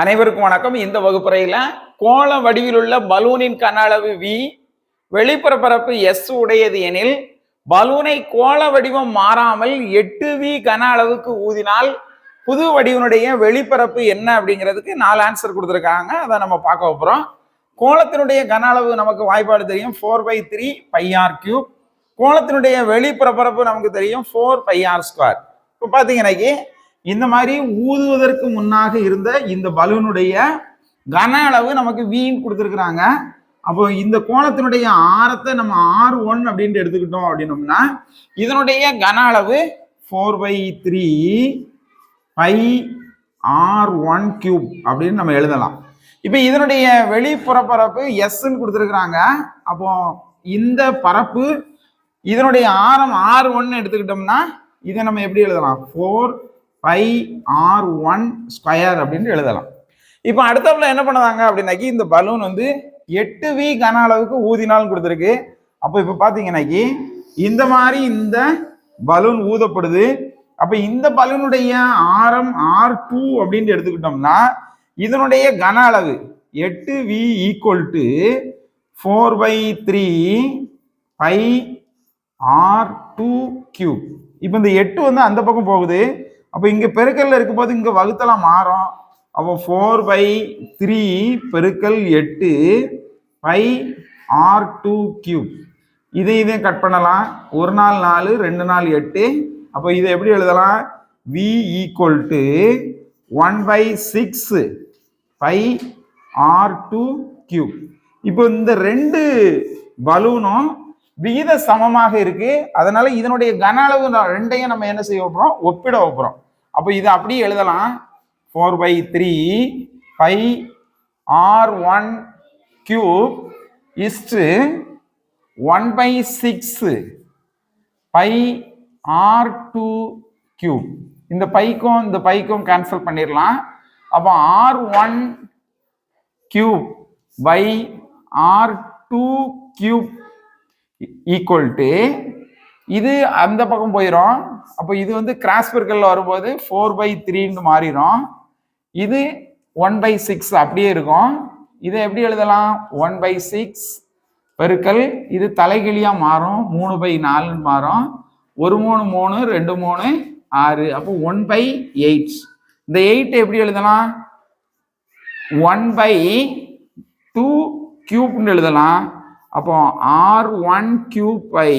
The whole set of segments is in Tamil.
அனைவருக்கும் வணக்கம். இந்த வகுப்பறையில் கோள வடிவில் உள்ள பலூனின் கன அளவு வி வெளிப்புற பரப்பு எஸ் உடையது எனில் பலூனை கோள வடிவம் மாறாமல் எட்டு வி கன அளவுக்கு ஊதினால் புது வடிவனுடைய வெளிப்பரப்பு என்ன அப்படிங்கிறதுக்கு நாலு ஆன்சர் கொடுத்துருக்காங்க. அதை நம்ம பார்க்க போகிறோம் கோலத்தினுடைய கன அளவு நமக்கு வாய்ப்பாடு தெரியும். Four by three pi r cube கோலத்தினுடைய வெளிப்புற பரப்பு நமக்கு தெரியும். ஃபோர் பையார் ஸ்கொயர் இப்போ பார்த்தீங்கன்னாக்கி இந்த மாதிரி ஊதுவதற்கு முன்னாக இருந்த இந்த பலூனுடைய கன அளவு நமக்கு வீண் கொடுத்துருக்குறாங்க. அப்போ இந்த கோணத்தினுடைய ஆரத்தை நம்ம ஆர் ஒன் அப்படின்ட்டு எடுத்துக்கிட்டோம் அப்படின்னோம்னா இதனுடைய கன அளவு four by three pi r one cube அப்படின்னு நம்ம எழுதலாம். இப்போ இதனுடைய வெளிப்புற பரப்பு எஸ்ன்னு கொடுத்துருக்குறாங்க. அப்போ இந்த பரப்பு இதனுடைய ஆரம் ஆர் ஒன்னு எடுத்துக்கிட்டோம்னா இதை நம்ம எப்படி எழுதலாம்? Four five r one square அப்படின்னு எழுதலாம். இப்போ அடுத்தவங்கள என்ன பண்ணுவாங்க அப்படின்னாக்கி இந்த பலூன் வந்து எட்டு வி கன அளவுக்கு ஊதினாலும் கொடுத்துருக்கு. அப்போ இப்போ பார்த்தீங்கன்னாக்கி இந்த மாதிரி இந்த பலூன் ஊதப்படுது. அப்போ இந்த பலூனுடைய ஆரம் ஆர் டூ அப்படின்னு எடுத்துக்கிட்டோம்னா இதனுடைய கன அளவு எட்டு V equal to four by three pi r two cube இப்போ இந்த எட்டு வந்து அந்த பக்கம் போகுது. அப்போ இங்கே பெருக்கல்ல இருக்கும்போது இங்கே வகுத்தலாம் மாறும். அப்போ ஃபோர் பை த்ரீ பெருக்கல் எட்டு பை ஆர் டூ கியூப் இதை இதையும் கட் பண்ணலாம். ஒரு நாள் நாலு ரெண்டு நாள் எட்டு. அப்போ இதை எப்படி எழுதலாம்? V equal to one by six pi r two cube இப்போ இந்த ரெண்டு பலூனும் விகித சமமாக இருக்கு. அதனால இதனுடைய கன அளவு ரெண்டையும் நம்ம என்ன செய்ய வைப்போம்? ஒப்பிட வைப்போம். அப்போ இதை அப்படியே எழுதலாம். Four by three pi r one cube is to one by six pi r two cube இந்த பைக்கும் இந்த பைக்கும் கேன்சல் பண்ணிடலாம். அப்போ r one cube by r two cube equal to இது அந்த பக்கம் போயிடும் அப்போ இது வந்து கிராஸ் பெருக்கல்ல வரும்போது ஃபோர் பை த்ரீன்னு மாறிடும் இது ஒன் பை சிக்ஸ் அப்படியே இருக்கும். இதை எப்படி எழுதலாம்? ஒன் பை சிக்ஸ் பெருக்கல் இது தலைகிழியாக மாறும். மூணு பை நாலுன்னு மாறும். ஒரு மூணு மூணு ரெண்டு மூணு ஆறு. அப்போ ஒன் பை எயிட் இந்த எயிட் எப்படி எழுதலாம்? ஒன் பை டூ கியூப்னு எழுதலாம். அப்போ r one cube by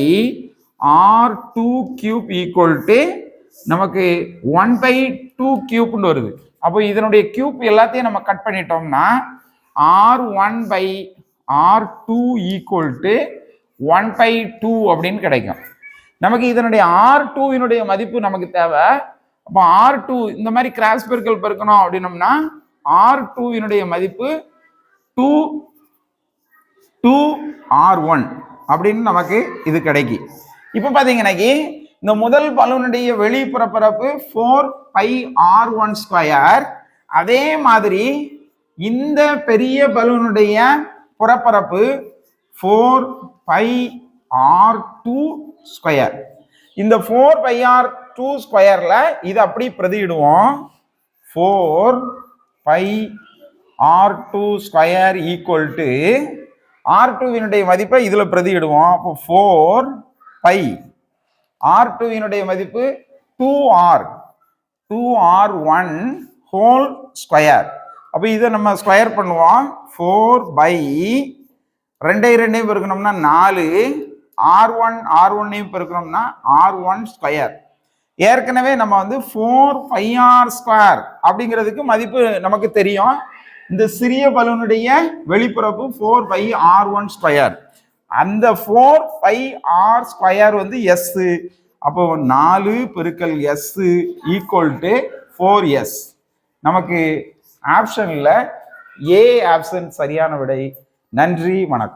r two cube equal to நமக்கு ஒன் பை டூ கியூப்னு வருது. அப்போ இதனுடைய கியூப் எல்லாத்தையும் நம்ம கட் பண்ணிட்டோம்னா r one by r two equal to one by two அப்படின்னு கிடைக்கும். நமக்கு இதனுடைய ஆர் டூவினுடைய மதிப்பு நமக்கு தேவை. அப்போ ஆர் டூ இந்த மாதிரி கிராஸ் பெருக்கல் பெருக்கணும் அப்படின்னம்னா ஆர் டூவினுடைய மதிப்பு டூ டூ ஆர் ஒன் அப்படின்னு நமக்கு இது கிடைக்கி. இப்போ பார்த்தீங்கன்னாக்கி இந்த முதல் பலூனுடைய வெளிப்புற பரப்பு four pi r one square அதே மாதிரி இந்த பெரிய பலூனுடைய புறப்பரப்பு four pi r two square இந்த ஃபோர் பை ஆர் டூ ஸ்கொயரில் இதை அப்படி பிரதியிடுவோம். Four pi r two square equal to r டூவினுடைய மதிப்பை இதில் பிரதியிடுவோம். அப்போ ஃபோர் பை ஆர் டூவினுடைய மதிப்பு two r two r one whole square அப்போ இதை நம்ம ஸ்கொயர் பண்ணுவோம். ஃபோர் பை ரெண்டை ரெண்டையும் பெருக்கணும்னா நாலு. ஆர் ஒன் ஆர் ஒன்னையும் பெருக்கணும்னா ஆர் ஒன் ஸ்கொயர் ஏற்கனவே நம்ம வந்து ஃபோர் ஃபைவ் ஆர் ஸ்கொயர் அப்படிங்கிறதுக்கு மதிப்பு நமக்கு தெரியும். இந்த சிறிய பலூனுடைய வெளிப்புறப்பு four pi r one square அந்த ஃபோர் பை ஆர் ஸ்கொயர் வந்து எஸ் அப்போ நாலு பெருக்கல் S equal to four S நமக்கு ஆப்ஷனில் ஏ ஆப்ஷன் சரியான விடை. நன்றி வணக்கம்.